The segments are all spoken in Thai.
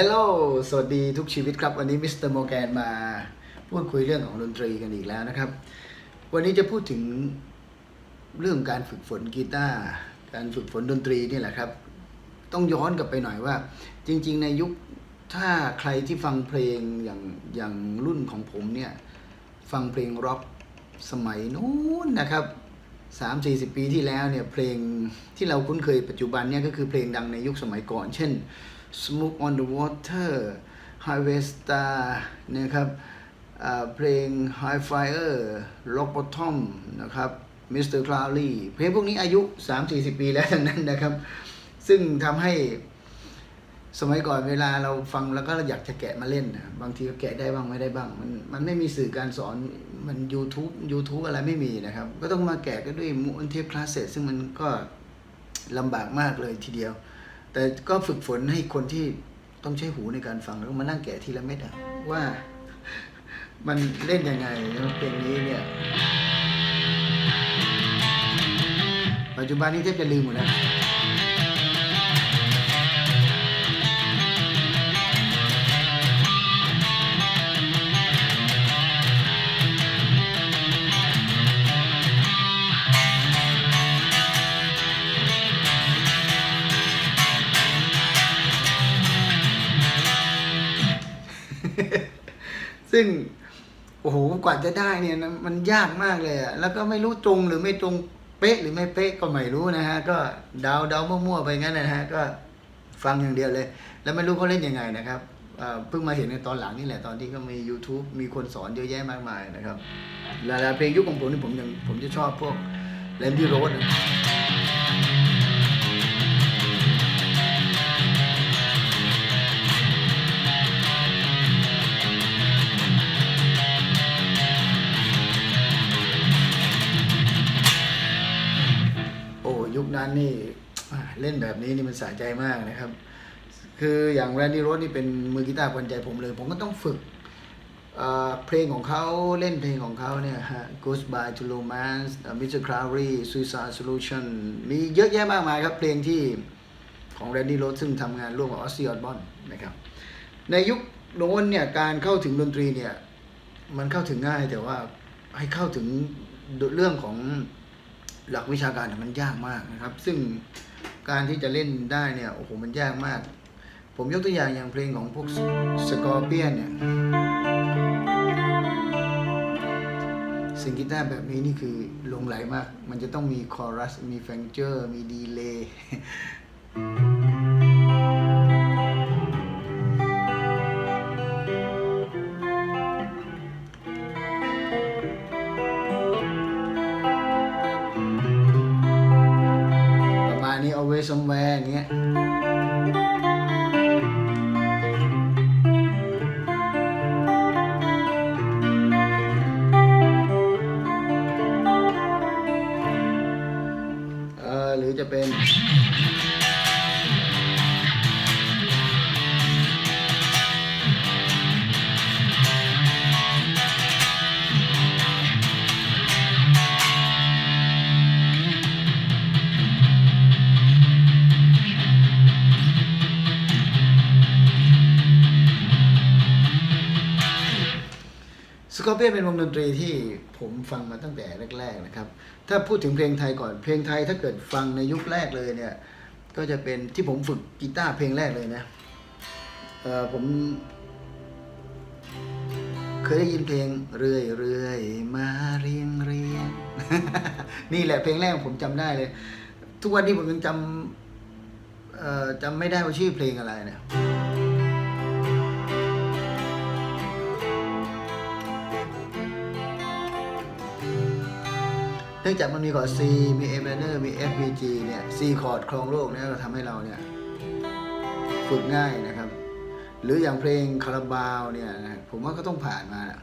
ฮลโลสวัสดีทุกชีวิตครับ วันนี้มิสเตอร์โมแกนมาพูดคุยเรื่องของดนตรีกันอีกแล้วนะครับ วันนี้จะพูดถึงเรื่องการฝึกฝนกีตาร์ การฝึกฝนดนตรีนี่แหละครับ ต้องย้อนกลับไปหน่อยว่า จริง ๆ ในยุคถ้าใครที่ฟังเพลงอย่างอย่างรุ่นของผมเนี่ย ฟังเพลงร็อกสมัยนู้นนะครับสามสี่สิบปีที่แล้วเนี่ยเพลงที่เราคุ้นเคยปัจจุบันเนี่ยก็คือเพลงดังในยุคสมัยก่อน เช่น Smoke on the Water Highway Star นะครับเพลง High Fire Rock Bottom นะครับ Mr. Crowley เพลงพวกนี้อายุ 3-40 ปีแล้วทั้งนั้นนะครับ ซึ่งทำให้สมัยก่อนเวลาเราฟังแล้วก็อยากจะแกะมาเล่นนะบางทีก็แกะได้บ้างไม่ได้บ้าง มันมันไม่มีสื่อการสอนมัน YouTube YouTube อะไรไม่มีนะครับ ก็ต้องมาแกะก็ด้วยมูนเทปคลาสเซตซึ่งมันก็ลำบากมากเลยทีเดียว แต่ก็ฝึกฝนให้คนที่ต้องใช้หูในการฟังแล้วมานั่งแกะทีละเม็ดอะว่ามันเล่นยังไงนเพลงนี้เนี่ย ปัจจุบันนี้แทบจะลืมหมดแล้ว ซึ่งโอ้โหกว่าจะได้เนี่ยนะมันยากมากเลยอะแล้วก็ไม่รู้ตรงหรือไม่ตรงเป๊ะหรือไม่เป๊ะก็ไม่รู้นะฮะ ก็เดาเดามั่วๆไปงั้นนะฮะก็ฟังอย่างเดียวเลย แล้วไม่รู้เขาเล่นยังไงนะครับเพิ่งมาเห็นในตอนหลังนี่แหละตอนที่ก็มี YouTube มีคนสอนเยอะแยะมากมายนะครับหลายๆเพลงยุคของผมนี่ผมยังผมจะชอบพวกแลนดี้โรสโนั้นนี่เล่นแบบนี้นี่มันสะใจมากนะครับ คืออย่างแรนดี้โรสนี่เป็นมือกีตาร์คนใจผมเลย ผมก็ต้องฝึกเพลงของเขาเล่นเพลงของเขาเนี่ยฮะ Goodbye to Romance Mr. Crowley Suicide Solution มีเยอะแยะมากมายครับ เพลงที่ของแรนดี้โรสซึ่งทำงานร่วมกับออสซี่ออ b บอนนะครับ ในยุคโน้นเนี่ยการเข้าถึงดนตรีเนี่ย มันเข้าถึงง่ายแต่ว่าให้เข้าถึงเรื่องของ หลักวิชาการเนี่ยมันยากมากนะครับ ซึ่งการที่จะเล่นได้เนี่ยโอ้โหมันยากมาก ผมยกตัวอย่างอย่างเพลงของพวกสกอร์เปียนเนี่ยเสียงกีตาร์แบบนี้นี่คือลงไหลมาก มันจะต้องมีคอรัส มีแฟงเจอร์ มีดีเลย์ somewhere อย่างเงี้ย สกอร์เปียนเป็นวงดนตรีที่ผมฟังมาตั้งแต่แรก ๆนะครับ ถ้าพูดถึงเพลงไทยก่อนเพลงไทยถ้าเกิดฟังในยุคแรกเลยเนี่ย ก็จะเป็นที่ผมฝึกกีตาร์เพลงแรกเลยนะเออผม เคยได้ยินเพลงเรื่อยเรื่อยมาเรียงเรียงนี่แหละเพลงแรกผมจำได้เลย ทุกวันนี้ผมยังจำเอ่อจำไม่ได้ว่าชื่อเพลงอะไรเนี่ย นื่องจากมันมีคอร์ด C มี A minor มี F B G เนี่ย C คอร์ดครองโลกเนี่ยก็ทำให้เราเนี่ยฝึกง่ายนะครับ หรืออย่างเพลงคาราบาวเนี่ยผมว่าก็ต้องผ่านมานะ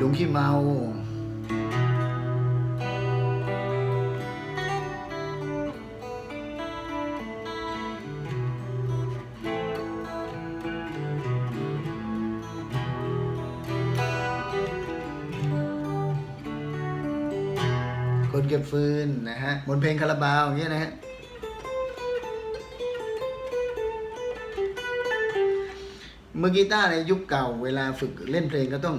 ลุงขี้เมา ฟืนนะฮะบนเพลงคาราบาวอย่างเงี้ยนะฮะมือกีตาร์ในยุคเก่า เวลาฝึกเล่นเพลงก็ต้อง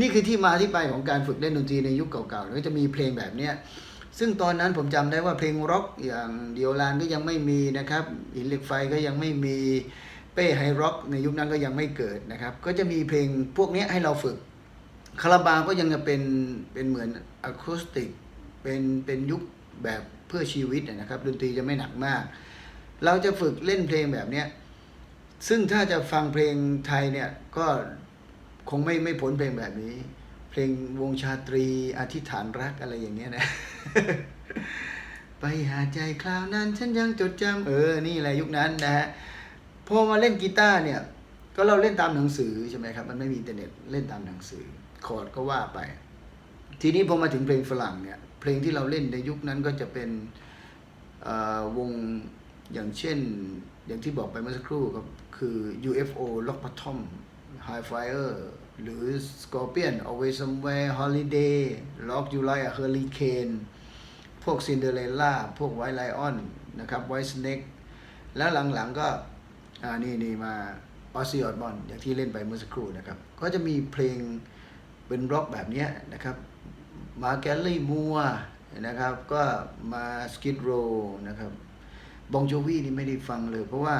นี่คือที่มาที่ไปของการฝึกเล่นดนตรีในยุคเก่าๆก็จะมีเพลงแบบเนี้ยซึ่งตอนนั้นผมจำได้ว่าเพลงร็อกอย่างเดียวลานก็ยังไม่มีนะครับอินเล็กไฟก็ยังไม่มีเป้ไฮร็อกในยุคนั้นก็ยังไม่เกิดนะครับ ก็จะมีเพลงพวกนี้ให้เราฝึกคาราบาวก็ยังจะเป็นเป็นเหมือนอะคูสติกเป็นเป็นยุคแบบเพื่อชีวิตนะครับดนตรีจะไม่หนักมาก เราจะฝึกเล่นเพลงแบบเนี้ยซึ่งถ้าจะฟังเพลงไทยเนี่ยก็ คงไม่ไม่พ้นเพลงแบบนี้ เพลงวงชาตรีอธิษฐานรักอะไรอย่างเงี้ยนะ ไปหาใจคราวนั้น ฉันยังจดจำเออ นี่แหละยุคนั้นนะฮะพอมาเล่นกีตาร์เนี่ย ก็เราเล่นตามหนังสือใช่ไหมครับ มันไม่มีอินเทอร์เน็ตเล่นตามหนังสือ คอร์ดก็ว่าไป ทีนี้พอมาถึงเพลงฝรั่งเนี่ย เพลงที่เราเล่นในยุคนั้นก็จะเป็นอ่อวงอย่างเช่น อย่างที่บอกไปเมื่อสักครู่ครับคือ UFO Lock Bottom High Flyer หรือ Scorpion Always Somewhere Holiday Lock You Like a Hurricane พวก Cinderella พวก White Lion นะครับ White Snake แล้วหลังๆก็อ่านี่นี่มาออซิออดบอนอย่างที่เล่นไปเมื่อสักครู่นะครับ ก็จะมีเพลงเป็นร็อกแบบนี้นะครับมาแกลลี่มัวนะครับก็มาสกิดโรนะครับบองโจวีนี่ไม่ได้ฟังเลย เพราะว่า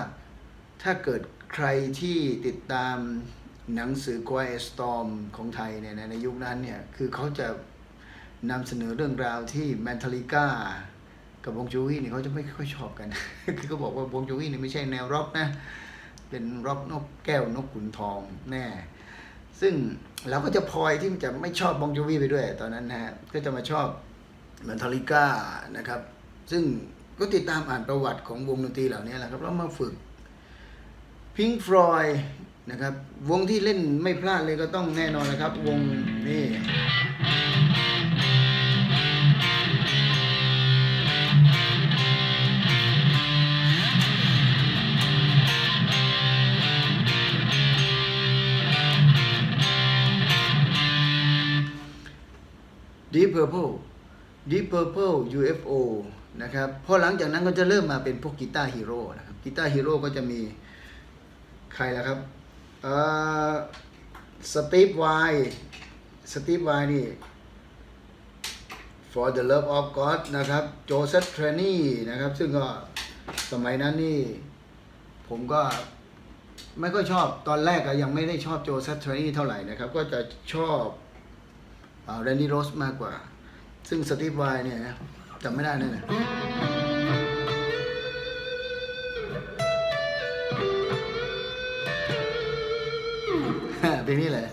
ถ้าเกิดใครที่ติดตาม หนังสือ Quiet Storm ของไทยเนี่ยในยุคนั้นเนี่ยคือเขาจะนำเสนอเรื่องราวที่แมนทาลิก้ากับบงจูวี่เนี่ยเขาจะไม่ค่อยชอบกัน คือเขาบอกว่าบงจูวี่เนี่ยไม่ใช่แนวร็อกนะ เป็นร็อกนกแก้วนกขุนทองแน่ ซึ่งเราก็จะพลอยที่จะไม่ชอบบงจูวี่ไปด้วยตอนนั้นนะฮะ ก็จะมาชอบเหมือนทาริก้านะครับ ซึ่งก็ติดตามอ่านประวัติของวงดนตรีเหล่านี้แหละครับ แล้วมาฝึกพิงฟรอย นะครับ วงที่เล่นไม่พลาดเลยก็ต้องแน่นอนนะครับ วงนี่ Deep Purple Deep Purple UFO นะครับ พอหลังจากนั้นก็จะเริ่มมาเป็นพวกกีตาร์ฮีโร่นะครับ กีตาร์ฮีโร่ก็จะมีใครล่ะครับ สตีฟไวสตีฟไวนี่ For the Love of God นะครับโจเซฟเทรนี่นะครับ ซึ่งก็สมัยนั้นนี่ ผมก็ไม่ก็ชอบตอนแรกก็ยังไม่ได้ชอบโจเซฟเทรนี่เท่าไหร่นะครับ ก็จะชอบเรนนี่โรสมากกว่า ซึ่งสตีฟไวเนี่ยจำไม่ได้นั่นนะเพ ลงนี้แหละ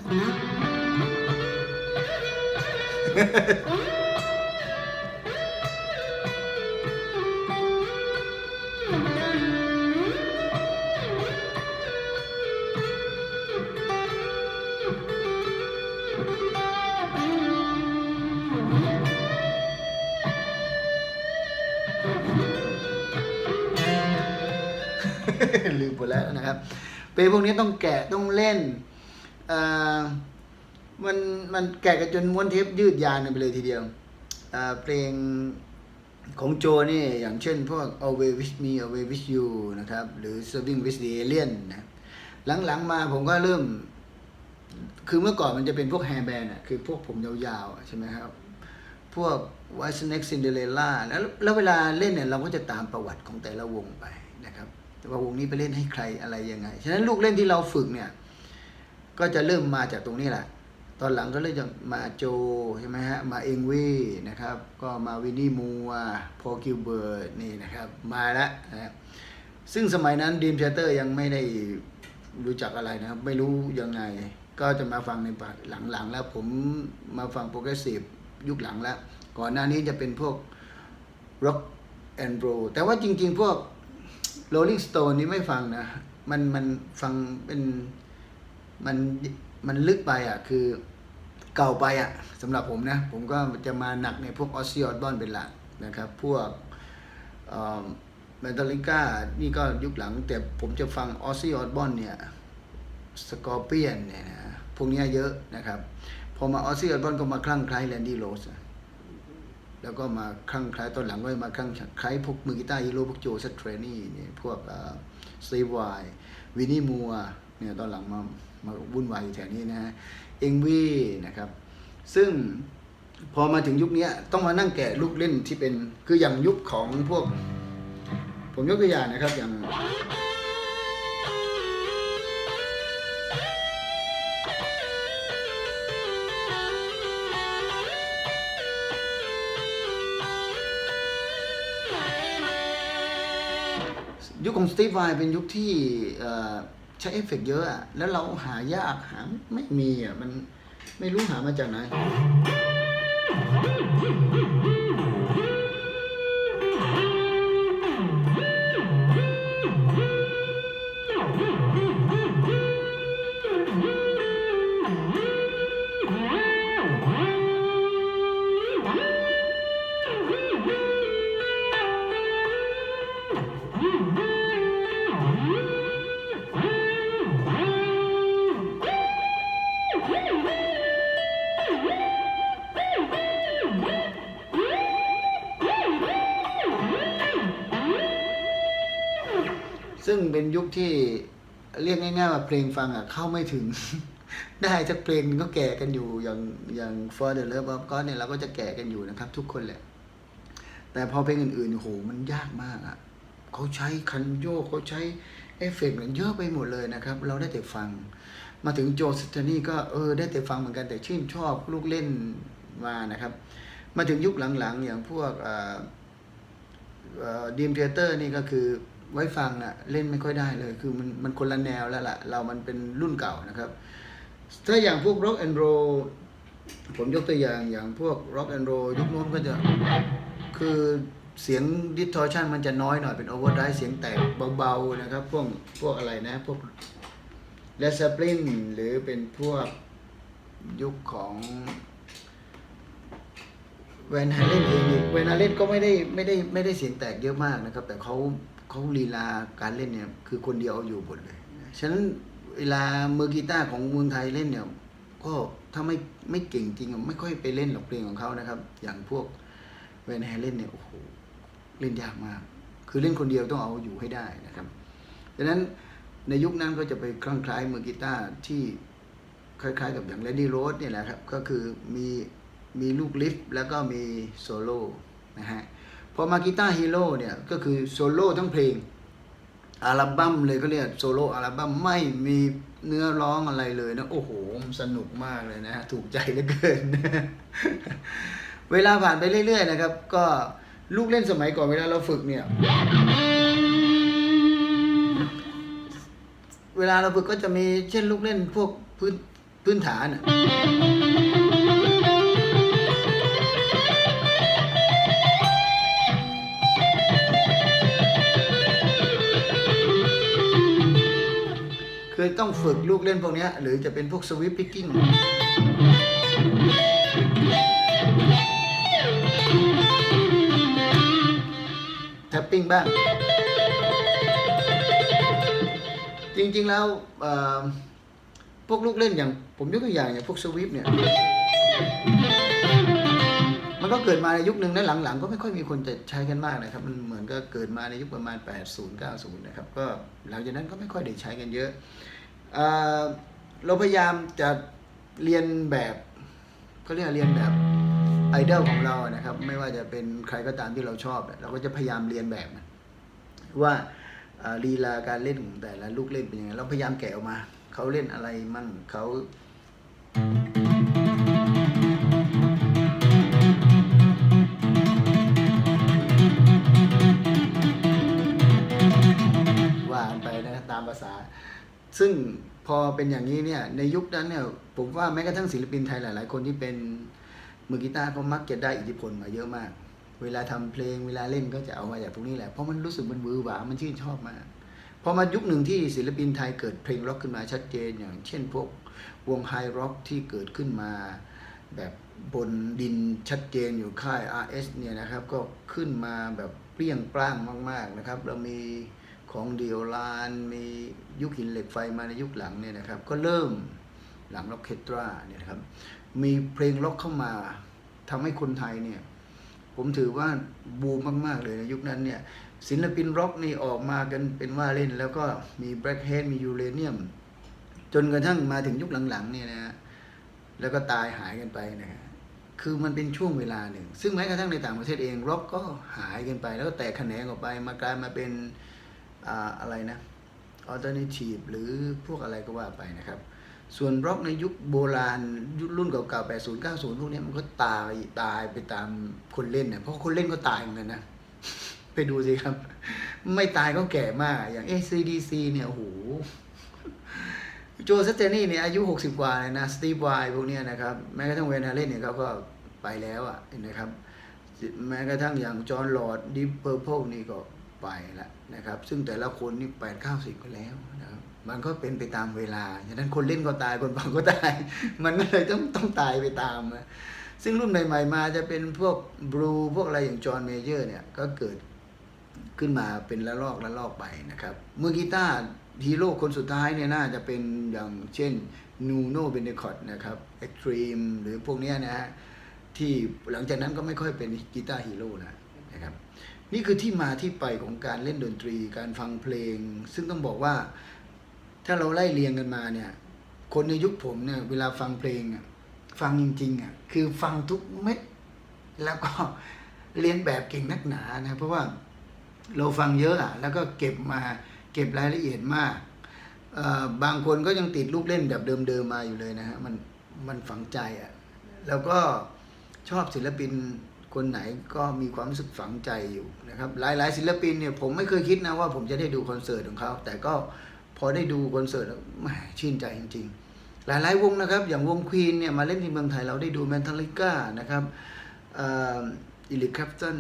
ลืมไปแล้วนะครับ เพลงพวกนี้ต้องแกะต้องเล่นเอ่อ มันมันแกะกันจนม้วนเทปยืดยาวไปเลยทีเดียวอ่าเพลงของโจนี่อย่างเช่นพวก Away With Me Away With You นะครับ หรือ Serving with the Alien นะหลังๆมาผมก็เริ่ม คือเมื่อก่อนมันจะเป็นพวกแฮร์แบนด์อะคือพวกผมยาวๆ ใช่ไหมครับ พวก White Snake Cinderella แล้วแล้วเวลาเล่นเนี่ยเราก็จะตามประวัติของแต่ละวงไปนะครับว่าวงนี้ไปเล่นให้ใครอะไรยังไง ฉะนั้นลูกเล่นที่เราฝึกเนี่ย ก็จะเริ่มมาจากตรงนี้แหละ ตอนหลังก็เริ่มจากมาโจใช่ไหมฮะ มาเองวีนะครับ ก็มาวินนี่มัวพอกิลเบิร์นี่นะครับ มาแล้วนะซึ่งสมัยนั้นดีมเชเตอร์ยังไม่ได้รู้จักอะไรนะครับ ไม่รู้ยังไง ก็จะมาฟังในปากหลังๆ แล้วผมมาฟังโปรเกรสซีฟยุคหลังแล้ว ก่อนหน้านี้จะเป็นพวก rock and roll แต่ว่าจริงๆ พวก Rolling Stone นี่ไม่ฟังนะ มันมันฟังเป็น มันมันลึกไปอะคือเก่าไปอะสำหรับผมนะ ผมก็จะมาหนักในพวกออสซิออดบอนเป็นหลักนะครับ พวกเมทัลลิก้านี่ก็ยุคหลัง แต่ผมจะฟังออสซิออดบอนเนี่ยสกอร์เปียนเนี่ยนะพวกนี้เยอะนะครับ พอมาออสซิออดบอนก็มาคลั่งไคล้แลนดี้โรสแล้วก็มาคลั่งคล้ายตอนหลังก็มาคลั่งคล้ายพวกมือกีตาร์ฮีโร่พวกโจสเทรนี่เนี่ยพวกสตีฟไววินนี่มัวเนี่ยตอนหลังมา มาวุ่นวายอยู่แถวนี้นะฮะเอ็งวีนะครับ ซึ่งพอมาถึงยุคนี้ต้องมานั่งแกะลูกเล่นที่เป็นคืออย่างยุคของพวก ผมยกตัวอย่างนะครับอย่างยุคของสตีฟไวเป็นยุคที่ ใช้เอฟเฟกต์เยอะอะแล้วเราหายากหาไม่มีอะมันไม่รู้หามาจากไหน เป็นยุคที่เรียกง่ายๆว่าเพลงฟังอะเข้าไม่ถึง ได้สักเพลงหนึงก็แก่กันอยู่อย่างอย่าง For the Love of God เนี่ยเราก็จะแก่กันอยู่นะครับ ทุกคนแหละ แต่พอเพลงอื่นๆโหมันยากมากอะเขาใช้คันโยกเขาใช้เอฟเฟกต์เยเยอะไปหมดเลยนะครับ เราได้แต่ฟัง มาถึงโจสตอนี่ก็เออได้แต่ฟังเหมือนกันแต่ชื่นชอบลูกเล่นมานะครับ มาถึงยุคหลังๆ อย่างพวกดีมเทเตอร์นี่ก็คือ ไว้ฟังอะเล่นไม่ค่อยได้เลย คือมันมันคนละแนวแล้วล่ะ เรามันเป็นรุ่นเก่านะครับ ถ้าอย่างพวก Rock and Roll ผมยกตัวอย่างอย่างพวก Rock and Roll ยุคโน้นก็จะคือเสียง distortion มันจะน้อยหน่อยเป็น overdrive เสียงแตกเบาๆนะครับ พวกพวกอะไรนะ พวก Led Zeppelin หรือเป็นพวกยุคของแวนฮาเล่นเองแวนฮาเล่นก็ไม่ได้ไม่ได้ไม่ได้เสียงแตกเยอะมากนะครับ แต่เขา เขาลีลาการเล่นเนี่ยคือคนเดียวเอาอยู่หมดเลย ฉะนั้นเวลามือกีตาร์ของเมืองไทยเล่นเนี่ยก็ถ้าไม่ไม่เก่งจริงอะไม่ค่อยไปเล่นหรอกเพลงของเขานะครับ อย่างพวกแวนแฮเล่นเนี่ยโอ้โหเล่นยากมาก คือเล่นคนเดียวต้องเอาอยู่ให้ได้นะครับดังนั้นในยุคนั้นก็จะไปคลั่งคล้ายมือกีตาร์ที่คล้ายๆ กับอย่าง Lady Rose เนี่ยแหละครับ ก็คือมีมีลูกลิฟต์แล้วก็มีโซโล่นะฮะ พอมากีตาร์ฮีโร่เนี่ยก็คือโซโล่ทั้งเพลงอัลบั้มเลยก็เรียกโซโล่อัลบั้มไม่มีเนื้อร้องอะไรเลยนะ โอ้โหสนุกมากเลยนะ ถูกใจเหลือเกิน เวลาผ่านไปเรื่อย ๆ นะครับ ก็ลูกเล่นสมัยก่อนเวลาเราฝึกเนี่ย เวลาเราฝึกก็จะมีเช่นลูกเล่นพวกพื้นพื้นฐานอะ คือต้องฝึกลูกเล่นพวกนี้หรือจะเป็นพวกสวิปพิกกิ้งแท็ปปิ้งบ้าง จริงๆแล้วพวกลูกเล่นอย่าง ผมยกตัวอย่างอย่างพวกสวิปเนี่ย มันก็เกิดมาในยุคหนึ่งนะหลังๆ ก็ไม่ค่อยมีคนจะใช้กันมากนะครับ มันเหมือนก็เกิดมาในยุคประมาณ 80 90 นะครับ ก็หลังจากนั้นก็ไม่ค่อยได้ใช้กันเยอะ เราพยายามจะเรียนแบบเขาเรียกเรียนแบบไอดอลของเรานะครับ ไม่ว่าจะเป็นใครก็ตามที่เราชอบเราก็จะพยายามเรียนแบบว่าลีลาการเล่นของแต่ละลูกเล่นเป็นยังไงเราพยายามแกะออกมาเขาเล่นอะไรมั่งเขาว่ากันไปนะตามภาษา ซึ่งพอเป็นอย่างนี้เนี่ยในยุคนั้นเนี่ยผมว่าแม้กระทั่งศิลปินไทยหลาย ๆ คนที่เป็นมือกีตาร์ก็มักจะได้อิทธิพลมาเยอะมาก เวลาทำเพลงเวลาเล่นก็จะเอามาจากตรงนี้แหละเพราะมันรู้สึกมันวือหวามันชื่นชอบมากพอพอมายุคหนึ่งที่ศิลปินไทยเกิดเพลงร็อกขึ้นมาชัดเจนอย่าง เช่นพวกวงไฮร็อกที่เกิดขึ้นมาแบบบนดินชัดเจนอยู่ค่าย RS เนี่ยนะครับก็ขึ้นมาแบบเปรี้ยงปร้างมาก ๆ นะครับ เรามี ของเดียวลานมียุคหินเหล็กไฟมาในยุคหลังเนี่ยนะครับ ก็เริ่มหลังล็อกเคตราเนี่ยนะครับ มีเพลงล็อกเข้ามาทำให้คนไทยเนี่ย ผมถือว่าบูมมากๆเลยในยุคนั้นเนี่ยศิลปินร็อกนี่ออกมากันเป็นว่าเล่น แล้วก็มีแบล็กเฮดมียูเรเนียม จนกระทั่งมาถึงยุคหลังๆเนี่ยนะฮะแล้วก็ตายหายกันไปนะฮะคือมันเป็นช่วงเวลาหนึ่ง ซึ่งแม้กระทั่งในต่างประเทศเองร็อกก็หายกันไป แล้วก็แตกแขนงออกไปมากลายมาเป็น อะไรนะอัลเทอร์เนทีฟหรือพวกอะไรก็ว่าไปนะครับ ส่วนร็อกในยุคโบราณยุครุ่นเก่าๆ 80 90 พวกนี้มันก็ตายตายไปตามคนเล่นเนี่ยเพราะคนเล่นก็ตายเหมือนกันนะ ไปดูสิครับ ไม่ตายก็แก่มาก อย่าง ACDC เนี่ย โอ้โห โจสเตนี่เนี่ยอายุ 60 กว่าเลยนะ สตีฟไวพวกนี้นะครับ แม้กระทั่งเวนาเล่นเนี่ยเขาก็ไปแล้วอะเห็นะครับ แม้กระทั่งอย่างจอห์นลอร์ดดิปเปอร์เพนี่ก็ ไปแล้วนะครับ ซึ่งแต่ละคนนี่แปดเก้าสิบก็แล้วนะครับ มันก็เป็นไปตามเวลาฉะนั้นคนเล่นก็ตายคนฟังก็ตาย มันก็เลยต้องต้องตายไปตามอะซึ่งรุ่นใหม่ๆมาจะเป็นพวกบลูพวกอะไรอย่างจอห์นเมเยอร์เนี่ยก็เกิดขึ้นมาเป็นละลอกละลอกไปนะครับมือกีตาร์ฮีโร่คนสุดท้ายเนี่ยน่าจะเป็นอย่างเช่นนูโนเบเนคอตนะครับเอ็กตรีมหรือพวกเนี้ยนะฮะที่หลังจากนั้นก็ไม่ค่อยเป็นกีตาร์ฮีโร่นะนะครับ นี่คือที่มาที่ไปของการเล่นดนตรี การฟังเพลง ซึ่งต้องบอกว่า ถ้าเราไล่เรียงกันมาเนี่ย คนในยุคผมเนี่ยเวลาฟังเพลงอะฟังจริงๆอะคือฟังทุกเม็ดแล้วก็เรียนแบบเก่งนักหนานะเพราะว่าเราฟังเยอะอะแล้วก็เก็บมาเก็บรายละเอียดมากบางคนก็ยังติดลูกเล่นแบบเดิมๆมาอยู่เลยนะฮะมันมันฝังใจอะแล้วก็ชอบศิลปิน คนไหนก็มีความรู้สึกฝังใจอยู่นะครับ หลายๆ ศิลปินเนี่ยผมไม่เคยคิดนะว่าผมจะได้ดูคอนเสิร์ตของเขา แต่ก็พอได้ดูคอนเสิร์ตแล้วแหมชื่นใจจริง ๆ หลายๆ วงนะครับ อย่างวงควีนเนี่ยมาเล่นที่เมืองไทยเราได้ดูแมนทัลิก้านะครับอิลิคแคปตัน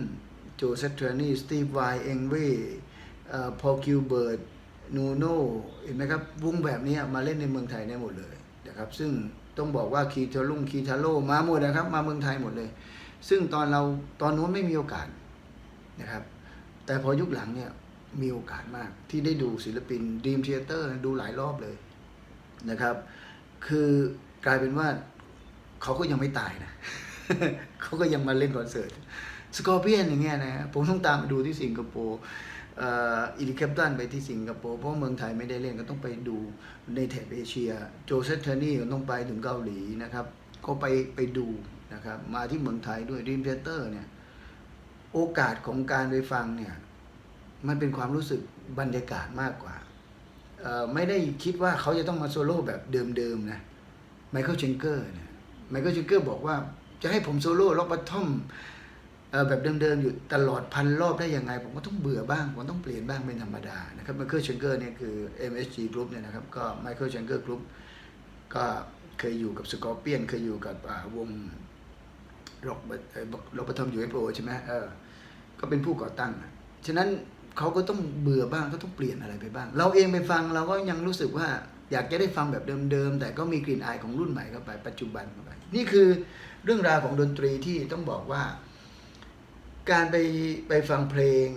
โจเซตเทรนี่สตีฟไวเองเวพอคิวเบิร์ดนูโน่เห็นไหมครับวงแบบนี้มาเล่นในเมืองไทยได้หมดเลยนะครับ ซึ่งต้องบอกว่าคีเทลุงคีทาโร่มาหมดนะครับ มาเมืองไทยหมดเลย ซึ่งตอนเราตอนนู้นไม่มีโอกาสนะครับ แต่พอยุคหลังเนี่ยมีโอกาสมากที่ได้ดูศิลปินดีมเทเตอร์ดูหลายรอบเลยนะครับ คือกลายเป็นว่าเขาก็ยังไม่ตายนะเขาก็ยังมาเล่นคอนเสิร์ตสกอร์เปียนอย่างเงี้ยนะผมต้องตามไปดูที่สิงคโปร์อิลิแคปตันไปที่สิงคโปร์เพราะเมืองไทยไม่ได้เล่นก็ต้องไปดูในแถบเอเชีย โจเซตเทอร์นี่ก็ต้องไปถึงเกาหลีนะครับ ก็ไปไปดู นะครับมาที่เมืองไทยด้วยดีมเทเตอร์เนี่ยโอกาสของการไปฟังเนี่ยมันเป็นความรู้สึกบรรยากาศมากกว่า ไม่ได้คิดว่าเขาจะต้องมาโซโล่แบบเดิมๆนะไมเคิลเชนเกอร์เนี่ยไมเคิลเชนเกอร์บอกว่าจะให้ผมโซโล่ล็อกบัตทอมแบบเดิมๆอยู่ตลอดพันรอบได้ยังไง ผมก็ต้องเบื่อบ้าง ผมต้องเปลี่ยนบ้างเป็นธรรมดานะครับไมเคิลเชนเกอร์เนี่ยคือ MSG Group เนี่ยนะครับก็ไมเคิลเชนเกอร์กรุ๊ปก็เคยอยู่กับสกอร์เปียนเคยอยู่กับวง ล็อกล็อกบัตทอยูเอฟโอใช่ไหมเออก็เป็นผู้ก่อตั้งอะฉะนั้นเขาก็ต้องเบื่อบ้างก็ต้องเปลี่ยนอะไรไปบ้าง เราเองไปฟังเราก็ยังรู้สึกว่าอยากจะได้ฟังแบบเดิมๆ แต่ก็มีกลิ่นอายของรุ่นใหม่เข้าไปปัจจุบันเข้าไปนี่คือเรื่องราวของดนตรีที่ต้องบอกว่า การไปไปฟังเพลง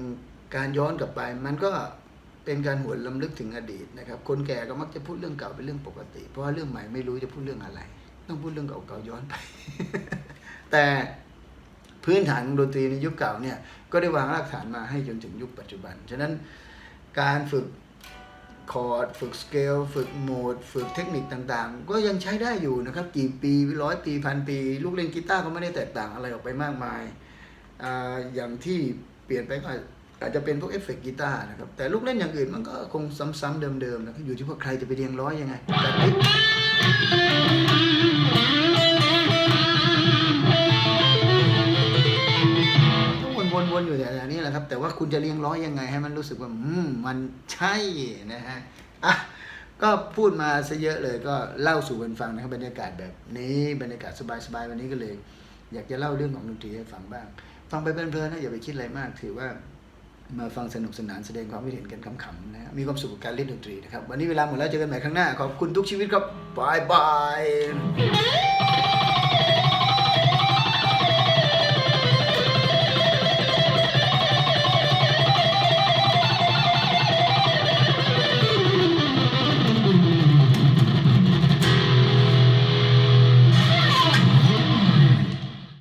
การย้อนกลับไป มันก็เป็นการหวนลำลึกถึงอดีตนะครับ คนแก่ก็มักจะพูดเรื่องเก่าเป็นเรื่องปกติ เพราะว่าเรื่องใหม่ไม่รู้จะพูดเรื่องอะไร ต้องพูดเรื่องเก่าๆย้อนไป แต่พื้นฐานของดนตรีในยุคเก่าเนี่ยก็ได้วางรากฐานมาให้จนถึงยุคปัจจุบัน ฉะนั้นการฝึกคอร์ดฝึกสเกลฝึกโหมด ฝึกเทคนิคต่างๆ ก็ยังใช้ได้อยู่นะครับ กี่ปีร้อยปีพันปี ลูกเล่นกีตาร์ก็ไม่ได้แตกต่างอะไรออกไปมากมายออย่างที่เปลี่ยนไปก็อาจจะเป็นพวกเอฟเฟกต์กีตาร์นะครับ แต่ลูกเล่นอย่างอื่นมันก็คงซ้ำๆเดิมๆนะครับอยู่ที่ว่าใครจะไปเรียงร้อยยังไงแต่ วนอยู่อย่างนี้แหละครับ แต่ว่าคุณจะเรียงร้อยยังไง ให้มันรู้สึกว่า อืม มันใช่นะฮะอะก็พูดมาซะเยอะเลยก็เล่าสู่กันฟังนะครับบรรยากาศแบบนี้บรรยากาศสบายๆวันนี้ก็เลย อยากจะเล่าเรื่องของดนตรีให้ฟังบ้าง ฟังไปเพลินๆนะอย่าไปคิดอะไรมาก ถือว่ามาฟังสนุกสนานแสดงความคิดเห็นกันขำๆนะมีความสุขกับการเล่นดนตรีนะครับ วันนี้เวลาหมดแล้วเจอกันใหม่ครั้งหน้า ขอบคุณทุกชีวิตครับบายบาย